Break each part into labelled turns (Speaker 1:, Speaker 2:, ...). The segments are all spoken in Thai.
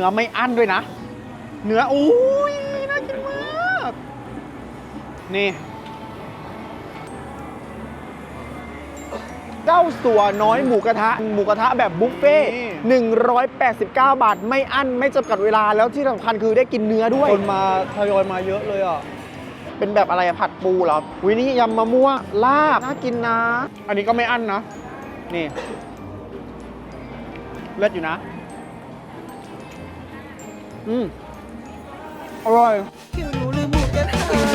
Speaker 1: นื้อไม่อั้นด้วยนะ เนื้ออุ้ยน่ากินมาก นี่เจ้าสัวน้อยหมูกระทะหมูกระทะแบบบุฟเฟ่ต์189 บาท ไม่อั้นไม่จำกัดเวลาแล้วที่สำคัญคือได้กินเนื้อด้วย
Speaker 2: คนมาทยอยมาเยอะเลยอะ
Speaker 1: เป็นแบบอะไรอะผัดปูเหรอวินี่ยำมะม่วงลาบน่ากินนะ อันนี้ก็ไม่อั้นนะ นี่เลิศอยู่นะ อืมอร่อย
Speaker 3: หิวหนูลืมหมูกระทะ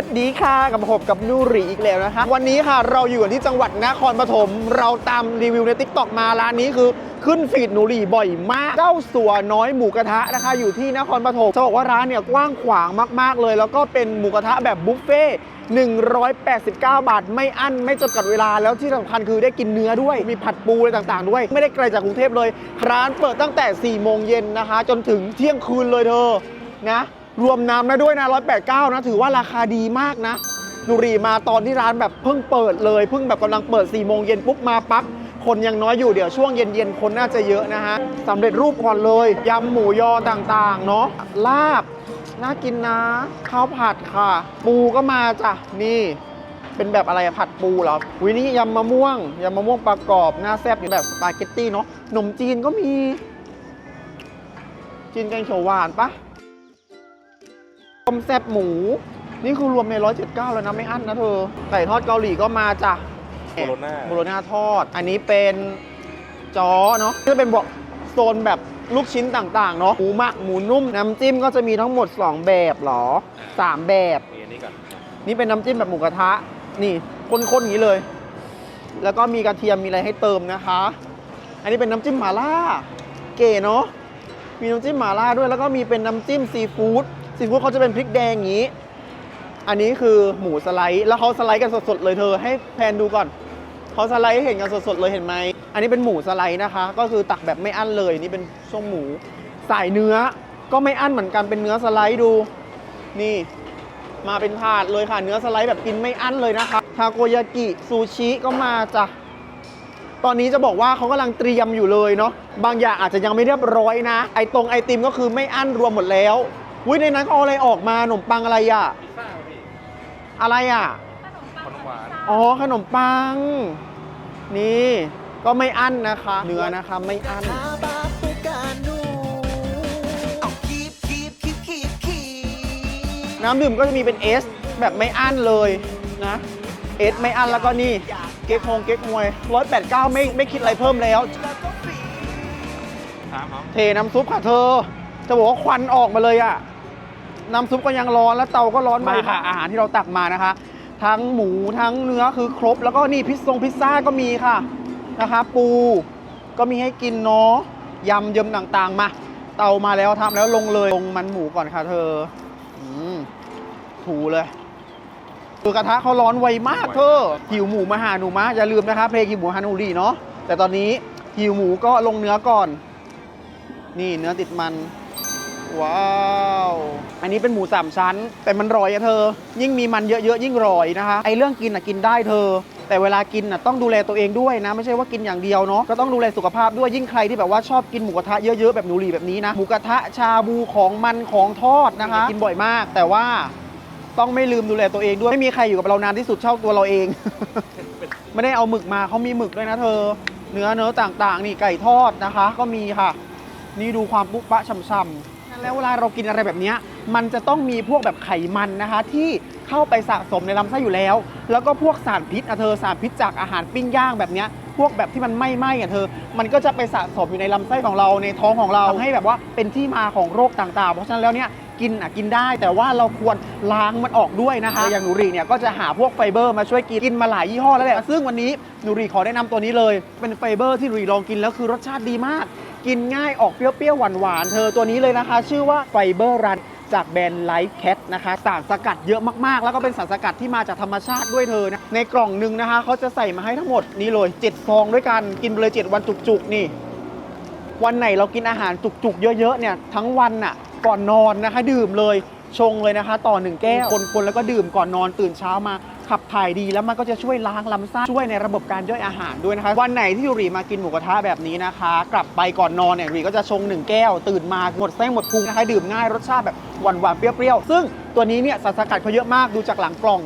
Speaker 3: วั
Speaker 1: สดีค่ะกับผมกับนูรีอีกแล้วนะคะ วันนี้ค่ะเราอยู่กันที่จังหวัดนครปฐมเราตามรีวิวในทิกตอกมาร้านนี้คือขึ้นฟีดนูรีบ่อยมากเจ้าสัวน้อยหมูกระทะนะคะ อยู่ที่นครปฐมจะบอกว่าร้านเนี่ยกว้างขวางมากๆเลย แล้วก็เป็นหมูกระทะแบบบุฟเฟ่189 บาท ไม่อั้นไม่จำกัดเวลาแล้วที่สำคัญคือได้กินเนื้อด้วย มีผัดปูอะไรต่างๆ ด้วย ไม่ได้ไกลจากกรุงเทพเลย ร้านเปิดตั้งแต่ 4 โมงเย็นนะคะ จนถึงเที่ยงคืนเลยเธอนะ รวมน้ำนะด้วยนะ189 นะ ถือว่าราคาดีมากนะนุรีมาตอนที่ร้านแบบเพิ่งเปิดเลยเพิ่งแบบกำลังเปิด4โมงเย็นปุ๊บมาปั๊บคนยังน้อยอยู่เดี๋ยวช่วงเย็นๆ คนน่าจะเยอะนะฮะสำเร็จรูปก่อนเลยยำหมูยอต่างๆ เนาะลาบ น่ากินนะข้าวผัดค่ะ ปูก็มาจ้ะนี่เป็นแบบอะไรผัดปูเหรอวินี่ยำมะม่วงยำมะม่วงปลากอบหน้าแซ่บอยู่แบบสปาเกตตี้เนาะขนมจีนก็มี จีนแกงเขียวหวานปะ ต้มแซ่บหมู นี่คือรวมใน 179 แล้วนะ ไม่อั้นนะเธอ ไก่ทอดเกาหลีก็มาจ้ะ
Speaker 2: โบโลน่า
Speaker 1: โบโลน่าทอด อันนี้เป็นจอเนาะจะเป็นบอกโซนแบบลูกชิ้นต่างๆ เนาะหมูหมักหมูนุ่ม น้ำจิ้มก็จะมีทั้งหมด 2 แบบเหรอ 3 แบบ
Speaker 2: มีอันนี้ก่อน
Speaker 1: นี่เป็นน้ำจิ้มแบบหมูกระทะ นี่ข้นๆอย่างนี้เลย แล้วก็มีกระเทียมมีอะไรให้เติมนะคะ อันนี้เป็นน้ำจิ้มหม่าล่า เก๋เนาะ มีน้ำจิ้มหม่าล่าด้วย แล้วก็มีเป็นน้ำจิ้มซีฟู้ด ซีฟู้ดเขาจะเป็นพริกแดงอย่างนี้ อันนี้คือหมูสไลด์ แล้วเขาสไลด์กันสดๆเลยเธอ ให้แพนดูก่อน เขาสไลด์เห็นกันสดๆเลยเห็นไหม อันนี้เป็นหมูสไลด์นะคะ ก็คือตักแบบไม่อั้นเลย นี่เป็นช่วงหมู สายเนื้อ ก็ไม่อั้นเหมือนกัน เป็นเนื้อสไลด์ดู นี่ มาเป็นถาดเลยค่ะ เนื้อสไลด์แบบกินไม่อั้นเลยนะคะ ทาโกยากิ ซูชิก็มาจ้ะตอนนี้จะบอกว่าเขากำลังเตรียมอยู่เลยเนาะบางอย่างอาจจะยังไม่เรียบร้อยนะ ไอตรงไอติมก็คือไม่อั้นรวมหมดแล้ว วิในนั้นเขาเอาอะไรออกมาขนมปังอะไรอะอะไรอะ
Speaker 2: ขนมหวาน
Speaker 1: อ๋อขนมปัง นี่ก็ไม่อั้นนะคะ เนื้อนะคะไม่อั้น
Speaker 3: ทาปาปูกาหนูเอาคีบคีบคีบคีบคีบ
Speaker 1: น้ำดื่มก็จะมีเป็นเอสแบบไม่อั้นเลยนะเอสไม่อั้นแล้วก็นี่ เก๊กฮงเก๊กฮวยร้อยแปดเก้าไม่ไม่คิดอะไรเพิ่มแล้ว
Speaker 3: แล้วก็ฟรี
Speaker 2: ถามเขา
Speaker 1: เทน้ำซุปค่ะเธอ จะบอกว่าควันออกมาเลยอะ น้ำซุปก็ยังร้อนแล้วเตาก็ร้อนมาค่ะ อาหารที่เราตักมานะคะ ทั้งหมูทั้งเนื้อคือครบ แล้วก็นี่พิซซงพิซซ่าก็มีค่ะนะคะ ปูก็มีให้กินเนาะยำเยิมต่างๆ มา เตามาแล้วทำแล้วลงเลยลงมันหมูก่อนค่ะ เธออืมถูเลยคือกระทะเขาร้อนไวมากเธอหิวหมูมาหาหนูมาอย่าลืมนะคะเพลงหิวหมูฮานูรีเนาะแต่ตอนนี้หิวหมูก็ลงเนื้อก่อน นี่เนื้อติดมัน ว้าว อันนี้เป็นหมูสามชั้น แต่มันรอยอะเธอ ยิ่งมีมันเยอะๆยิ่งรอยนะคะ ไอเรื่องกินอะกินได้เธอ แต่เวลากินอะต้องดูแลตัวเองด้วยนะ ไม่ใช่ว่ากินอย่างเดียวเนาะ ก็ต้องดูแลสุขภาพด้วย ยิ่งใครที่แบบว่าชอบกินหมูกระทะเยอะๆแบบหนูหลีแบบนี้นะ หมูกระทะชาบูของมันของทอดนะคะ กินบ่อยมาก แต่ว่าต้องไม่ลืมดูแลตัวเองด้วย ไม่มีใครอยู่กับเรานานที่สุดเท่าตัวเราเอง ไม่ได้เอาหมึกมาเขามีหมึกด้วยนะเธอ เนื้อเนื้อต่างๆ นี่ไก่ทอดนะคะ ก็มีค่ะ นี่ดูความปุ๊บปะช่ำๆ แล้วเวลาเรากินอะไรแบบนี้มันจะต้องมีพวกแบบไขมันนะคะ ที่เข้าไปสะสมในลำไส้อยู่แล้ว แล้วก็พวกสารพิษอะเธอสารพิษจากอาหารปิ้งย่างแบบนี้พวกแบบที่มันไม่ไหม้อะเธอ มันก็จะไปสะสมอยู่ในลำไส้ของเราในท้องของเราทำให้แบบว่าเป็นที่มาของโรคต่างๆ เพราะฉะนั้นแล้วเนี่ยกินอะกินได้แต่ว่าเราควรล้างมันออกด้วยนะคะ อย่างหนูรีเนี่ยก็จะหาพวกไฟเบอร์มาช่วยกินกินมาหลายยี่ห้อแล้วแหละซึ่งวันนี้หนูรีขอแนะนำตัวนี้เลย เป็นไฟเบอร์ที่หนูรีลองกินแล้วคือรสชาติดีมาก กินง่ายออกเปรี้ยวๆหวานๆเธอตัวนี้เลยนะคะ ชื่อว่าไฟเบอร์รันจากแบรนด์ไลฟ์แคทนะคะสารสกัดเยอะมากๆ แล้วก็เป็นสารสกัดที่มาจากธรรมชาติด้วยเธอนะในกล่องหนึ่งนะคะเขาจะใส่มาให้ทั้งหมดนี่เลย7ซองด้วยกันกินเลย 7 วันจุกๆนี่ วันไหนเรากินอาหารจุกๆ เยอะๆเนี่ยทั้งวันน่ะก่อนนอนนะคะ ดื่มเลย ชงเลยนะคะ ต่อหนึ่งแก้วคนๆแล้วก็ดื่มก่อนนอนตื่นเช้ามาขับถ่ายดีแล้วมันก็จะช่วยล้างลำไส้ช่วยในระบบการย่อยอาหารด้วยนะคะ วันไหนที่ยูรีมากินหมูกระทะแบบนี้นะคะ กลับไปก่อนนอนเนี่ยยูรีก็จะชงหนึ่งแก้ว ตื่นมาหมดแส้งหมดพุงนะคะดื่มง่ายรสชาติแบบหวานหวานๆเปรี้ยวๆซึ่งตัวนี้เนี่ยสารสกัดเขาเยอะมากดูจากหลังกล่อง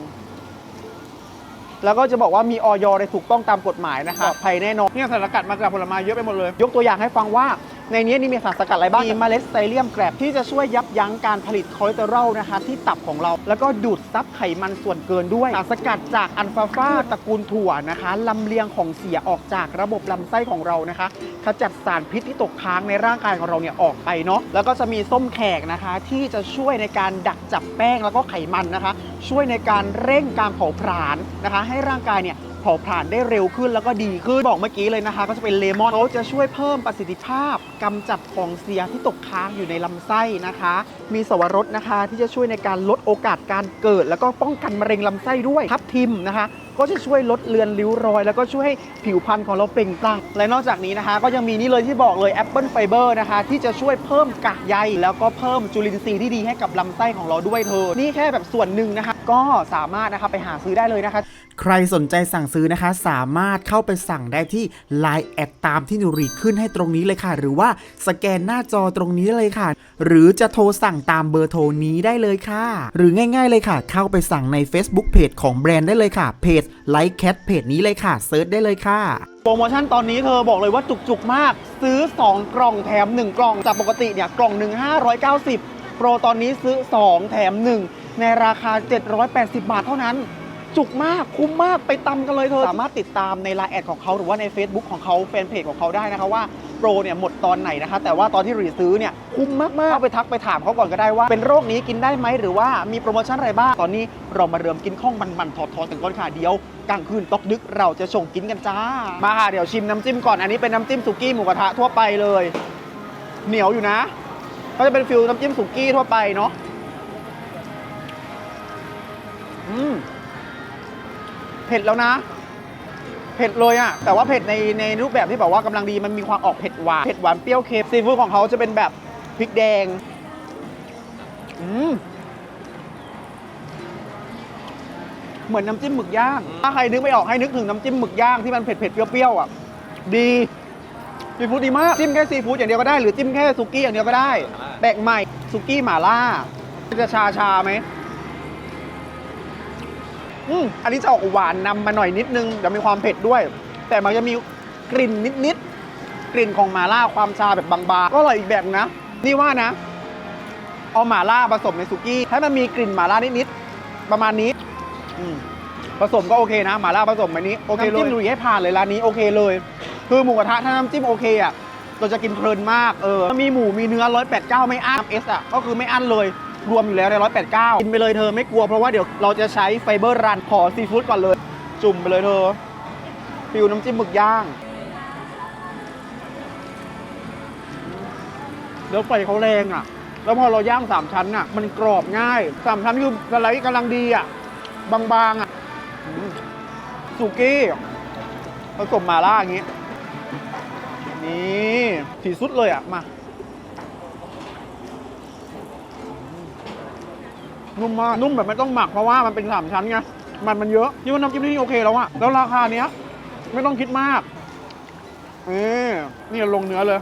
Speaker 1: แล้วก็จะบอกว่ามีออยในถูกต้องตามกฎหมายนะคะปลอดภัยแน่นอนเนี่ยสารสกัดมาจากผลไม้เยอะไปหมดเลย ยกตัวอย่างให้ฟังว่า ในนี้นี่มีสารสกัดอะไรบ้างมีเมล็ดไซเลียมแกรบที่จะช่วยยับยั้งการผลิตคอเลสเตอรอลนะคะที่ตับของเรา แล้วก็ดูดซับไขมันส่วนเกินด้วยสารสกัดจากอัลฟาฟาตระกูลถั่วนะคะลำเลียงของเสียออกจากระบบลำไส้ของเรานะคะขจัดสารพิษที่ตกค้างในร่างกายของเราเนี่ยออกไปเนาะแล้วก็จะมีส้มแขกนะคะ ที่จะช่วยในการดักจับแป้งแล้วก็ไขมันนะคะ ช่วยในการเร่งการเผาผลาญนะคะ ให้ร่างกายเนี่ย เผาผลาญได้เร็วขึ้นแล้วก็ดีขึ้น บอกเมื่อกี้เลยนะคะ ก็จะเป็นเลมอนเขาจะช่วยเพิ่มประสิทธิภาพกำจัดของเสียที่ตกค้างอยู่ในลำไส้นะคะ มีสวรสนะคะที่จะช่วยในการลดโอกาสการเกิด แล้วก็ป้องกันมะเร็งลำไส้ด้วยทับทิมนะคะ ก็จะช่วยลดเลือนริ้วรอย แล้วก็ช่วยให้ผิวพรรณของเราเปล่งปลั่งและนอกจากนี้นะคะ ก็ยังมีนี่เลยที่บอกเลยแอปเปิลไฟเบอร์นะคะ ที่จะช่วยเพิ่มกากใยแล้วก็เพิ่มจุลินทรีย์ที่ดีให้กับลำไส้ของเราด้วยเธอ นี่แค่แบบส่วนหนึ่งนะคะ ก็สามารถนะคะไปหาซื้อได้เลยนะคะ
Speaker 4: ใครสนใจสั่งซื้อนะคะ สามารถเข้าไปสั่งได้ที่ Line แอดตามที่หนูรีขึ้นให้ตรงนี้เลยค่ะ หรือว่าสแกนหน้าจอตรงนี้เลยค่ะ หรือจะโทรสั่งตามเบอร์โทรนี้ได้เลยค่ะ หรือง่าย ๆเลยค่ะ เข้าไปสั่งใน Facebook Page ของแบรนด์ได้เลยค่ะเพจไลฟ์แคทเพจนี้เลยค่ะเซิร์ชได้เลยค่ะ
Speaker 1: โปรโมชั่นตอนนี้เธอบอกเลยว่าจุกๆมาก ซื้อ 2 กล่องแถม 1 กล่องจากปกติเนี่ยกล่องหนึ่ง590 โปรตอนนี้ซื้อ 2 แถม 1 ในราคา 780 บาทเท่านั้น จุกมากคุ้มมากไปตำกันเลยเธอ สามารถติดตามในไลน์แอดของเขาหรือว่าใน Facebook ของเขาแฟนเพจของเขาได้นะคะว่าโปรเนี่ยหมดตอนไหนนะคะ แต่ว่าตอนที่รีซื้อเนี่ยคุ้มมากๆเข้าไปทักไปถามเขาก่อนก็ได้ว่า เป็นโรคนี้กินได้ไหมหรือว่ามีโปรโมชั่นอะไรบ้าง ตอนนี้เรามาเริ่มกินข้องมันๆถอดๆกันก่อนค่ะเดี๋ยวกลางคืนตกดึกเราจะส่งกินกันจ้ามาค่ะเดี๋ยวชิมน้ำจิ้มก่อนอันนี้เป็นน้ำจิ้มสุกี้หมูกระทะทั่วไปเลย เหนียวอยู่นะ ก็จะเป็นฟิลน้ำจิ้มสุกี้ทั่วไปเนาะอืมเผ็ดแล้วนะ เผ็ดเลยอะแต่ว่าเผ็ดในในรูปแบบที่แบบว่ากำลังดีมันมีความออกเผ็ดหวานเผ็ดหวานเปรี้ยวเค็มซีฟู้ดของเขาจะเป็นแบบพริกแดง อืม เหมือนน้ำจิ้มหมึกย่าง ถ้าใครนึกไม่ออกให้นึกถึงน้ำจิ้มหมึกย่างที่มันเผ็ดเผ็ดๆเปรี้ยวๆอะ ดีซีฟู้ดดีมาก จิ้มแค่ซีฟู้ดอย่างเดียวก็ได้ หรือจิ้มแค่สุกี้อย่างเดียวก็ได้ แปลกใหม่สุกี้หม่าล่า จะชาชาๆไหม อืมอันนี้จะออกหวานนำมาหน่อยนิดนึงเดี๋ยวมีความเผ็ดด้วย แต่มันจะมีกลิ่นนิดๆกลิ่นของหม่าล่าความชาแบบบางๆก็อร่อยอีกแบบนะ นี่ว่านะ เอาหม่าล่าผสมในสุกี้ให้มันมีกลิ่นหม่าล่านิดๆประมาณนี้อืมผสมก็โอเคนะหม่าล่าผสมแบบนี้โอเคเลยน้ำจิ้มลุยให้ผ่านเลยร้านนี้โอเคเลย คือหมูกระทะถ้าน้ำจิ้มโอเคอะเราจะกินเพลินมากเออมีหมูมีเนื้อ189ไม่อั้นเอสอะก็คือไม่อั้นเลย รวมอยู่แล้วใน189 กินไปเลยเธอไม่กลัวเพราะว่าเดี๋ยวเราจะใช้ไฟเบอร์รันขอซีฟู้ดก่อนเลย จุ่มไปเลยเธอฟิวน้ำจิ้มหมึกย่าง แล้วไฟเขาแรงอะ แล้วพอเราย่างสามชั้นอะ มันกรอบง่ายสามชั้นคือสไลด์กำลังดีอะ บางๆอะสุกี้ผสมมาล่าอย่างงี้ นี่สีสุดเลยอะ มา นุ่มมากนุ่มแบบไม่ต้องหมักเพราะว่ามันเป็นสามชั้นไงมันมันเยอะนี่ว่าน้ำจิ้มนี่โอเคแล้วอะแล้วราคาเนี้ย ไม่ต้องคิดมากนี่นี่ลงเนื้อเลย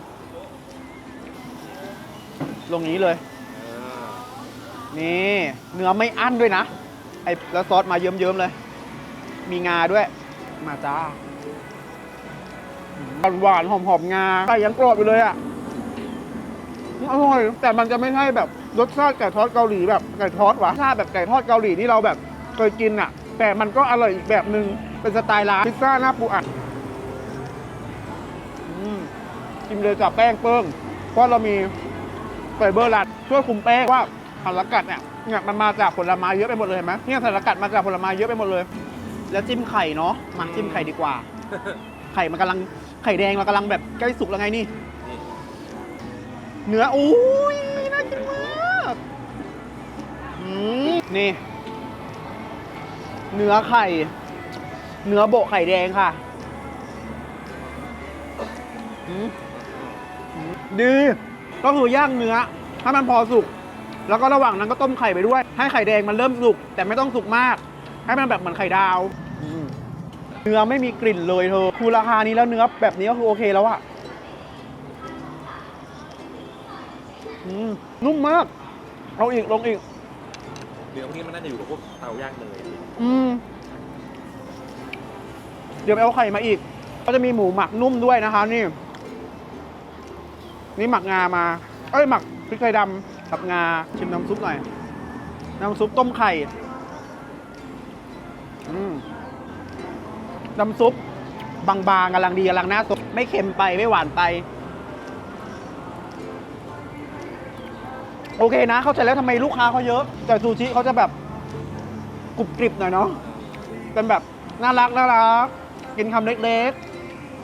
Speaker 1: ลงนี้เลยนี่เนื้อไม่อั้นด้วยนะไอ้แล้วซอสมาเยิ้มๆเลย มีงาด้วย มาจ้าหวานๆหอมๆงาไก่ยังกรอบอยู่เลยอะอร่อย แต่มันจะไม่ใช่แบบ รสชาติไก่ทอดเกาหลีแบบไก่ทอดหวะชาติแบบไก่ทอดเกาหลีที่เราแบบเคยกินอะ แต่มันก็อร่อยอีกแบบหนึ่งเป็นสไตล์ร้านพิซซ่าหน้าปูอัดอืมกินเลยจากแป้งเปิ้งเพราะเรามีไฟเบอร์รัดช่วยคุมแป้งว่าสารกัดเนี่ยเนี่ยมันมาจากผลไม้เยอะไปหมดเลยเห็นไหมเนี่ยสารกัดมาจากผลไม้เยอะไปหมดเลย แล้วจิ้มไข่เนาะมาจิ้มไข่ดีกว่า ไข่มันกำลังไข่แดงมันกำลังแบบใกล้สุกแล้วไงนี่ เนื้ออุ้ยน่ากินมาก นี่ เนื้อไข่ เนื้อโบะไข่แดงค่ะ ดี ก็คือย่างเนื้อ ถ้ามันพอสุก แล้วก็ระหว่างนั้นก็ต้มไข่ไปด้วย ให้ไข่แดงมันเริ่มสุก แต่ไม่ต้องสุกมาก ให้มันแบบเหมือนไข่ดาว เนื้อไม่มีกลิ่นเลยเธอ คือราคานี้แล้วเนื้อแบบนี้ก็คือโอเคแล้วอะอนุ่มมาก เอาอีก ลงอีก
Speaker 2: เดี๋ยวพวกนี้มันน่าจะอยู่กับพวกเตาย่างเนย
Speaker 1: อืม เดี๋ยวไปเอาไข่มาอีก ก็จะมีหมูหมักนุ่มด้วยนะคะนี่ นี่หมักงามา เอ้ยหมักพริกไทยดำกับงาชิมน้ำซุปหน่อย น้ำซุปต้มไข่ อืม น้ำซุปบางๆกำลังดีกำลังน่าสดไม่เค็มไปไม่หวานไป โอเคนะ เข้าใจแล้วทำไมลูกค้าเขาเยอะ แต่ซูชิเขาจะแบบกรุบกริบหน่อยเนาะเป็นแบบน่ารักน่ารักกินคำเล็ก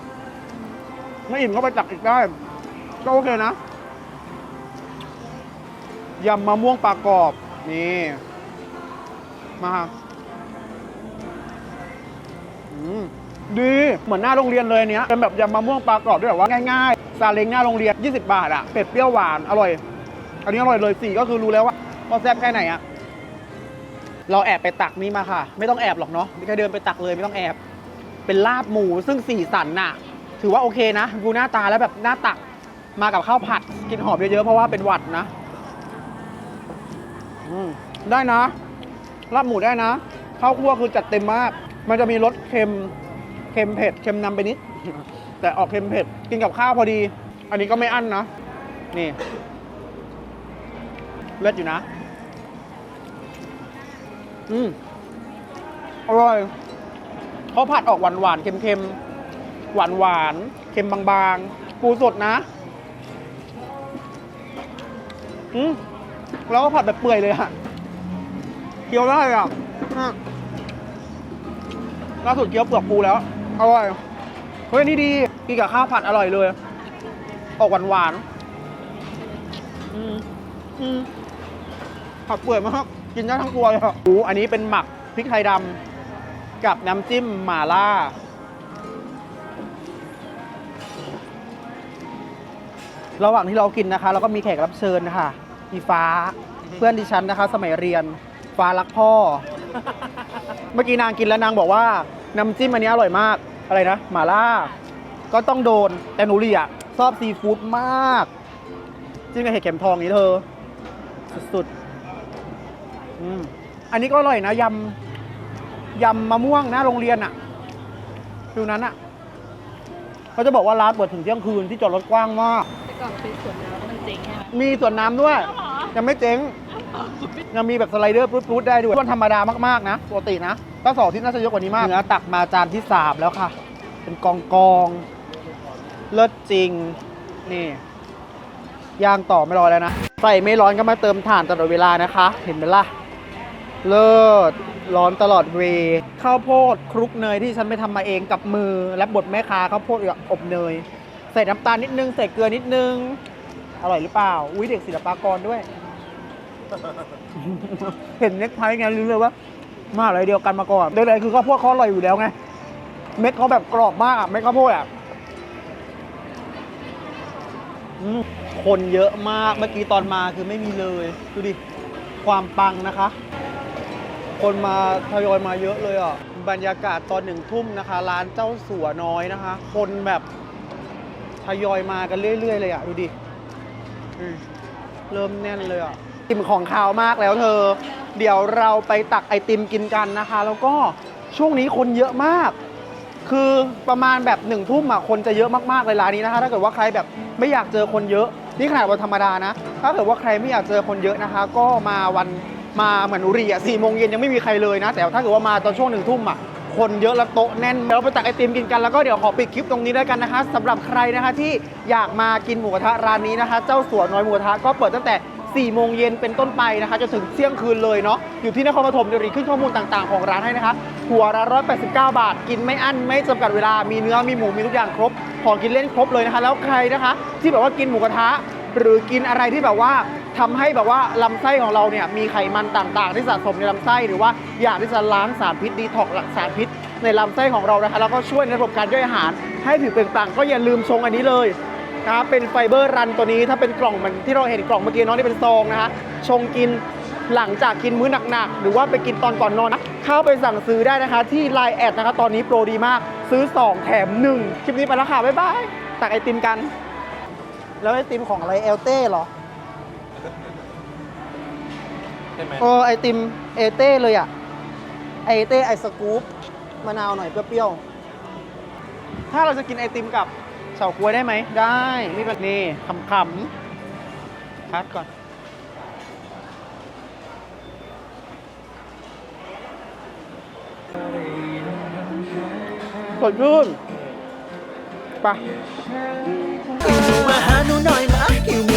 Speaker 1: ๆ ไม่อิ่มก็ไปตักอีกได้ ก็โอเคนะยำมะม่วงปลากรอบ นี่ มาดีเหมือนหน้าโรงเรียนเลยเนี้ยเป็นแบบยำมะม่วงปลากรอบด้วยแบบว่าง่ายๆซาเล้งหน้าโรงเรียน 20 บาทอะเป็ดเปรี้ยวหวานอร่อย อันนี้อร่อยเลยสี่ก็คือรู้แล้วว่าว่าแซ่บแค่ไหนอะเราแอบไปตักนี่มาค่ะ ไม่ต้องแอบหรอกเนาะแค่เดินไปตักเลยไม่ต้องแอบ เป็นลาบหมูซึ่งสีสันน่ะ ถือว่าโอเคนะดูหน้าตาแล้วแบบหน้าตักมากับข้าวผัดกินหอมเยอะๆเพราะว่าเป็นหวัดนะได้นะลาบหมูได้นะข้าวคั่วคือจัดเต็มมาก มันจะมีรสเค็มเค็มเผ็ดเค็มนำไปนิด แต่ออกเค็มเผ็ดกินกับข้าวพอดี อันนี้ก็ไม่อั้นนะนี่ เลิศอยู่นะ อืมอร่อยเขาผัดออกหวานหวานๆเค็มๆหวานหวานเค็มบางๆ ปูสดนะ อืมแล้วก็ผัดแบบเปื่อยเลยอะเคี้ยวได้อะล่าสุดเคี้ยวเปลือกปูแล้ว อร่อย เฮ้ยนี่ดี กินกับข้าวผัดอร่อยเลย ออกหวานหวานอืมอืม ผัดเปื่อยมากกินได้ทั้งตัวเลยอะโอ้อันนี้เป็นหมักพริกไทยดำกับน้ำจิ้มหม่าล่า ระหว่างที่เรากินนะคะ เราก็มีแขกรับเชิญนะคะมีฟ้าเพื่อนดิฉันนะคะ สมัยเรียนฟ้ารักพ่อ เมื่อกี้นางกินแล้วนางบอกว่าน้ำจิ้มอันนี้อร่อยมากอะไรนะหม่าล่า ก็ต้องโดนแต่หนูเรียชอบซีฟู้ดมาก จิ้มกับเห็ดเข็มทองนี้เธอ สุดๆ อืมอันนี้ก็อร่อยนะยำยำมะม่วงหน้าโรงเรียนอะฟิวนั้นอะเขาจะบอกว่าร้านเปิดถึงเที่ยงคืนที่จอดรถกว้างมาก
Speaker 5: แต่ก่อนเป็นสวนน้ำมันเจ๊งใช่ไหม
Speaker 1: มีส่วนน้ำด้วย ยังไม่เจ๊ง ยังมีแบบสไลเดอร์ปรูดๆได้ด้วยวันธรรมดามากๆนะปกตินะถ้าสองที่น่าจะเยอะกว่านี้มากเนื้อตักมาจานที่3แล้วค่ะ เป็นกองกองๆเลิศจริง นี่ย่างต่อไม่รอแล้วนะใส่ไม่ร้อนก็มาเติมถ่านตลอดเวลานะคะ เห็นไหมล่ะ เลิศร้อนตลอดเวข้าวโพดคลุกเนยที่ฉันไปทำมาเองกับมือ และบดแม่ค้าข้าวโพดอบเนย ใส่น้ำตาลนิดนึง ใส่เกลือนิดนึง อร่อยหรือเปล่า อุ้ยเด็กศิลปากรด้วย เห็นเน็กไทไงรู้เลยว่า มาอะไรเดียวกันมาก่อนใดๆคือข้าวโพดเขาอร่อยอยู่แล้วไง เม็ดเขาแบบกรอบมากอะเม็ดข้าวโพดอะคนเยอะมากเมื่อกี้ตอนมาคือไม่มีเลย ดูดิ ความปังนะคะ คนมาทยอยมาเยอะเลยอะ บรรยากาศตอนหนึ่งทุ่มนะคะ ร้านเจ้าสัวน้อยนะคะ คนแบบทยอยมากันเรื่อยๆเลยอะ ดูดิเริ่มแน่นเลยอะติมของขาวมากแล้วเธอ เดี๋ยวเราไปตักไอติมกินกันนะคะ แล้วก็ช่วงนี้คนเยอะมาก คือประมาณแบบหนึ่งทุ่มอะคนจะเยอะมากๆเลยร้านนี้นะคะ ถ้าเกิดว่าใครแบบไม่อยากเจอคนเยอะ นี่ขนาดวันธรรมดานะ ถ้าเกิดว่าใครไม่อยากเจอคนเยอะนะคะ ก็มาวัน มาเหมือนอุรีอะสี่โมงเย็นยังไม่มีใครเลยนะ แต่ถ้าเกิดว่ามาตอนช่วงหนึ่งทุ่มอะคนเยอะแล้วโต๊ะแน่นเดี๋ยวเราไปตักไอติมกินกันแล้วก็เดี๋ยวขอปิดคลิปตรงนี้ด้วยกันนะคะสำหรับใครนะคะที่อยากมากินหมูกระทะร้านนี้นะคะ เจ้าสัวน้อยหมูกระทะก็เปิดตั้งแต่4โมงเย็นเป็นต้นไปนะคะจนถึงเที่ยงคืนเลยเนาะอยู่ที่นครปฐมเดี๋ยวรีขึ้นข้อมูลต่างๆของร้านให้นะคะ หัวละ189 บาท กินไม่อั้นไม่จำกัดเวลามีเนื้อมีหมูมีทุกอย่างครบของกินเล่นครบเลยนะคะ แล้วใครนะคะ ที่แบบว่ากินหมูกระทะ หรือกินอะไรที่แบบว่า ทำให้แบบว่าลำไส้ของเราเนี่ยมีไขมันต่างๆ ที่สะสมในลำไส้หรือว่าอยากที่จะล้างสารพิษดีท็อกสารพิษ ในลำไส้ของเรานะคะแล้วก็ช่วยในระบบการย่อยอาหาร ให้ผิวเปล่งปลั่งก็อย่าลืมชงอันนี้เลยนะครับเป็นไฟเบอร์รันตัวนี้ถ้าเป็นกล่องเหมันที่เราเห็นกล่องเมื่อกี้น้องที่เป็นซองนะคะชงกินหลังจากกินมื้อหนักๆ หรือว่าไปกินตอนก่อนนอนนะเข้าไปสั่งซื้อได้นะคะที่ Line แอดนะคะตอนนี้โปรดีมากซื้อ 2 แถม 1 คลิปนี้ไปแล้วค่ะ บ๊ายบาย ตักไอติมกัน แล้วไอติมของอะไรเอลเต้เหรอ
Speaker 2: ใช่ไหม
Speaker 1: เออไอติมเอเต้เลยอะไอเต้ไอสกู๊ปมะนาวหน่อยเปรี้ยวๆถ้าเราจะกินไอติมกับเฉาก๊วยได้ไหมได้นี่แบบนี้ขำๆคัดก่อน สดชื่นไป
Speaker 3: หิวหมูมาหาหนูหน่อยมาหิวหมู